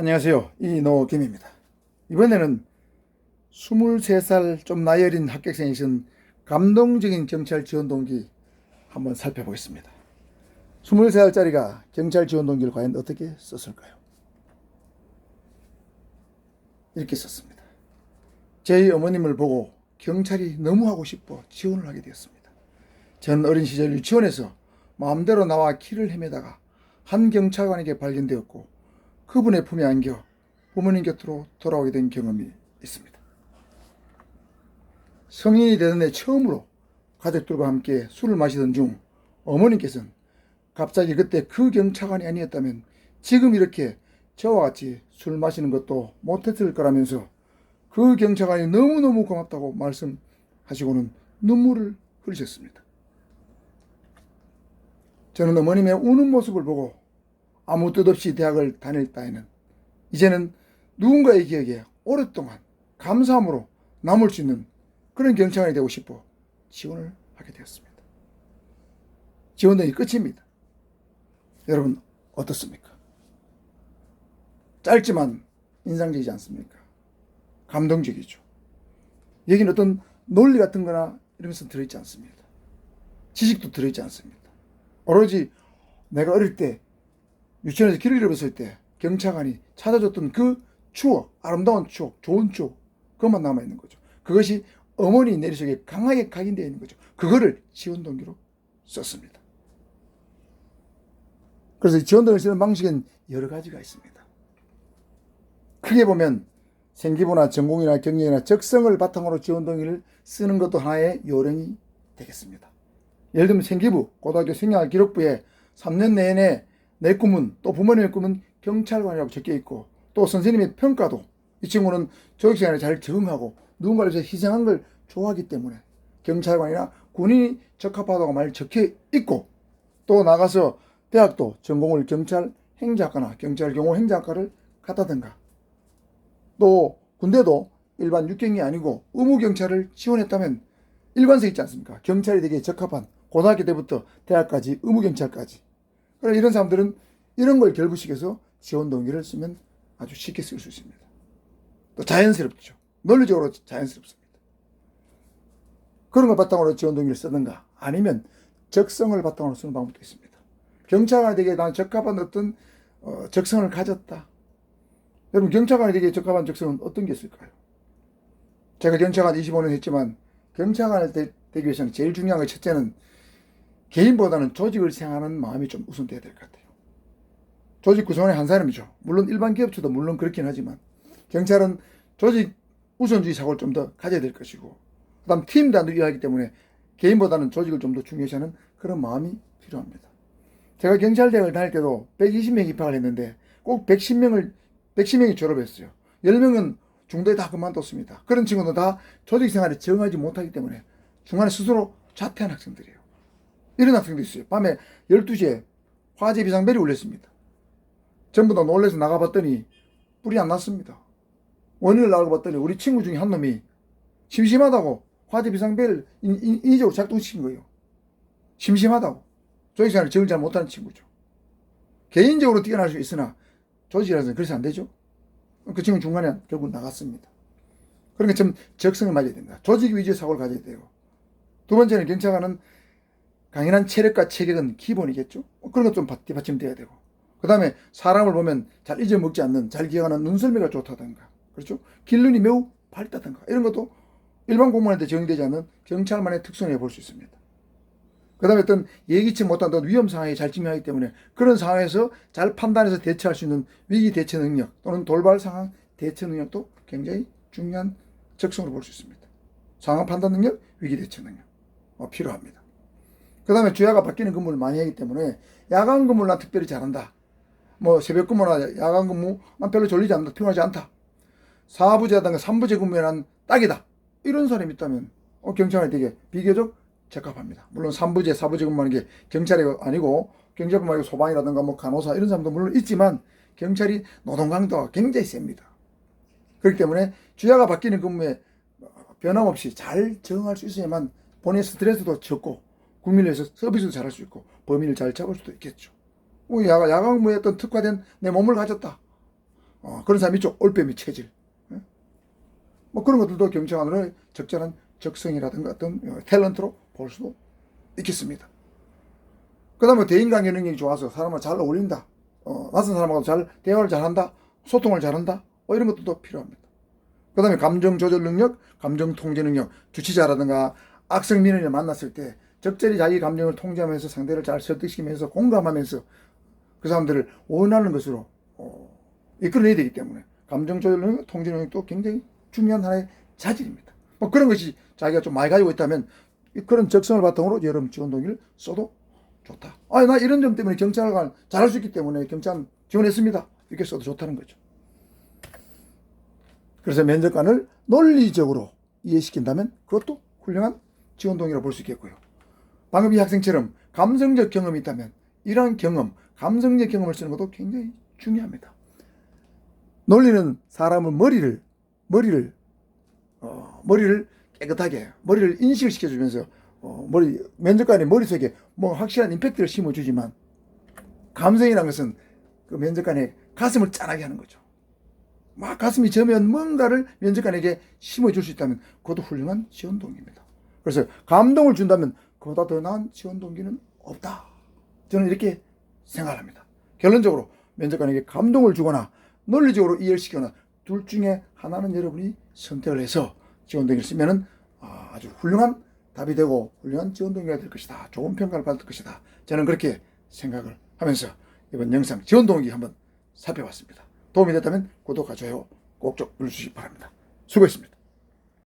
안녕하세요. 이노김입니다. 이번에는 23살 좀 나이 어린 합격생이신 감동적인 경찰 지원 동기 한번 살펴보겠습니다. 23살짜리가 경찰 지원 동기를 과연 어떻게 썼을까요? 이렇게 썼습니다. 제 어머님을 보고 경찰이 너무 하고 싶어 지원을 하게 되었습니다. 전 어린 시절 유치원에서 마음대로 나와 길을 헤매다가 한 경찰관에게 발견되었고 그분의 품에 안겨 부모님 곁으로 돌아오게 된 경험이 있습니다. 성인이 되던 해 처음으로 가족들과 함께 술을 마시던 중 어머님께서는 갑자기 그때 그 경찰관이 아니었다면 지금 이렇게 저와 같이 술 마시는 것도 못했을 거라면서 그 경찰관이 너무너무 고맙다고 말씀하시고는 눈물을 흘리셨습니다. 저는 어머님의 우는 모습을 보고 아무 뜻 없이 대학을 다닐 따에는 이제는 누군가의 기억에 오랫동안 감사함으로 남을 수 있는 그런 경찰관이 되고 싶어 지원을 하게 되었습니다. 지원등이 끝입니다. 여러분 어떻습니까? 짧지만 인상적이지 않습니까? 감동적이죠. 여기는 어떤 논리 같은 거나 것은 들어있지 않습니다. 지식도 들어있지 않습니다. 오로지 내가 어릴 때 유치원에서 길을 잃어버렸을 때 경찰관이 찾아줬던 그 추억, 아름다운 추억, 좋은 추억, 그것만 남아있는 거죠. 그것이 어머니 내리 속에 강하게 각인되어 있는 거죠. 그거를 지원 동기로 썼습니다. 그래서 지원 동기를 쓰는 방식은 여러 가지가 있습니다. 크게 보면 생기부나 전공이나 경력이나 적성을 바탕으로 지원 동기를 쓰는 것도 하나의 요령이 되겠습니다. 예를 들면 생기부, 고등학교 생활 기록부에 3년 내내 내 꿈은 또 부모님의 꿈은 경찰관이라고 적혀 있고 또 선생님의 평가도 이 친구는 교육 시간에 잘 적응하고 누군가를 위해서 희생한 걸 좋아하기 때문에 경찰관이나 군인이 적합하다고 말 적혀 있고 또 나가서 대학도 전공을 경찰 행정학과나 경찰 경호 행정학과를 갔다든가 또 군대도 일반 육경이 아니고 의무 경찰을 지원했다면 일관성 있지 않습니까? 경찰이 되게 적합한 고등학교 때부터 대학까지 의무 경찰까지 그럼 이런 사람들은 이런 걸 결부시켜서 지원 동기를 쓰면 아주 쉽게 쓸 수 있습니다. 또 자연스럽죠. 논리적으로 자연스럽습니다. 그런 걸 바탕으로 지원 동기를 쓰든가 아니면 적성을 바탕으로 쓰는 방법도 있습니다. 경찰관이 되게 난 적합한 어떤 어, 적성을 가졌다. 여러분 경찰관이 되게 적합한 적성은 어떤 게 있을까요? 제가 경찰관 25년 했지만 경찰관을 되, 되기 위해서는 제일 중요한 게 첫째는 개인보다는 조직을 생각하는 마음이 좀 우선돼야 될 것 같아요. 조직 구성원의 한 사람이죠. 물론 일반 기업체도 물론 그렇긴 하지만 경찰은 조직 우선주의 사고를 좀 더 가져야 될 것이고 그다음 팀 단위를 하기 때문에 개인보다는 조직을 좀 더 중요시하는 그런 마음이 필요합니다. 제가 경찰대학을 다닐 때도 120명 입학을 했는데 꼭 110명을 110명이 졸업했어요. 10명은 중도에 다 그만뒀습니다. 그런 친구는 다 조직 생활에 적응하지 못하기 때문에 중간에 스스로 자퇴한 학생들이에요. 이런 학생도 있어요. 밤에 12시에 화재 비상벨이 울렸습니다. 전부 다 놀래서 나가봤더니 불이 안 났습니다. 원인을 알아봤더니 우리 친구 중에 한 놈이 심심하다고 화재 비상벨 인위적으로 작동시킨 거예요. 심심하다고. 조직 생활을 적응 잘 못하는 친구죠. 개인적으로 뛰어날 수 있으나 조직이라서는 그래서 안 되죠. 그 친구 중간에 결국 나갔습니다. 그러니까 좀 적성을 맞아야 된다. 조직 위주의 사고를 가져야 돼요. 두 번째는 경찰관은 강인한 체력과 체격은 기본이겠죠. 그런 것좀 받침돼야 되고. 그 다음에 사람을 보면 잘 잊어먹지 않는, 잘 기억하는 눈썰미가 좋다든가. 그렇죠? 길눈이 매우 밝다든가. 이런 것도 일반 공무원한테 적용되지 않는 경찰만의 특성이라고 볼수 있습니다. 그 다음에 어떤 예기치 못한 어떤 위험 상황에 잘 직면하기 때문에 그런 상황에서 잘 판단해서 대처할 수 있는 위기 대처 능력 또는 돌발 상황 대처 능력도 굉장히 중요한 적성으로 볼 수 있습니다. 상황 판단 능력, 위기 대처 능력 어, 필요합니다. 그 다음에 주야가 바뀌는 근무를 많이 하기 때문에 야간 근무를 난 특별히 잘한다. 뭐 새벽 근무나 야간 근무 난 별로 졸리지 않는다. 피곤하지 않다. 사부제라든가 삼부제 근무에 난 딱이다. 이런 사람이 있다면 어, 경찰이 되게 비교적 적합합니다. 물론 3부제, 4부제 근무하는 게 경찰이 아니고 경찰뿐만 아니고 소방이라든가 뭐 간호사 이런 사람도 물론 있지만 경찰이 노동 강도가 굉장히 셉니다. 그렇기 때문에 주야가 바뀌는 근무에 변함없이 잘 적응할 수 있어야만 본인의 스트레스도 적고 국민을 위해서 서비스도 잘할 수 있고 범인을 잘 잡을 수도 있겠죠. 근무에 어떤 특화된 내 몸을 가졌다. 어, 그런 사람이 있죠. 올빼미 체질. 예? 뭐 그런 것들도 경청하는 적절한 적성이라든가 어떤 어, 탤런트로 볼 수도 있겠습니다. 그 다음에 대인관계 능력이 좋아서 사람을 잘 어울린다. 어, 낯선 사람하고 잘 대화를 잘한다. 소통을 잘한다. 뭐 이런 것들도 필요합니다. 그 다음에 감정 조절 능력, 감정 통제 능력, 주치자라든가 악성 민원을 만났을 때 적절히 자기 감정을 통제하면서 상대를 잘 설득시키면서 공감하면서 그 사람들을 원하는 것으로 어, 이끌어내야 되기 때문에 감정 조절 능력, 통제 능력도 굉장히 중요한 하나의 자질입니다. 뭐 그런 것이 자기가 좀 많이 가지고 있다면 그런 적성을 바탕으로 여러분 지원 동의를 써도 좋다. 아, 나 이런 점 때문에 경찰관 잘할 수 있기 때문에 경찰 지원했습니다. 이렇게 써도 좋다는 거죠. 그래서 면접관을 논리적으로 이해시킨다면 그것도 훌륭한 지원 동의라고 볼수 있겠고요. 방금 이 학생처럼 감성적 경험이 있다면 이러한 경험, 감성적 경험을 쓰는 것도 굉장히 중요합니다. 논리는 사람의 머리를 머리를 어, 머리를 깨끗하게 머리를 인식을 시켜 주면서 어, 머리 면접관의 머릿속에 뭐 확실한 임팩트를 심어 주지만 감성이라는 것은 그 면접관의 가슴을 짠하게 하는 거죠. 막 가슴이 저면 뭔가를 면접관에게 심어줄 수 있다면 그것도 훌륭한 지원 동기입니다. 그래서 감동을 준다면 그보다 더 나은 지원 동기는 없다. 저는 이렇게 생각합니다. 결론적으로 면접관에게 감동을 주거나 논리적으로 이해를 시키거나 둘 중에 하나는 여러분이 선택을 해서 지원 동기를 쓰면은 아, 아주 훌륭한 답이 되고 훌륭한 지원 동기가 될 것이다. 좋은 평가를 받을 것이다. 저는 그렇게 생각을 하면서 이번 영상 지원 동기 한번 살펴봤습니다. 도움이 됐다면 구독과 좋아요 꼭좀 눌러주시기 바랍니다. 수고했습니다.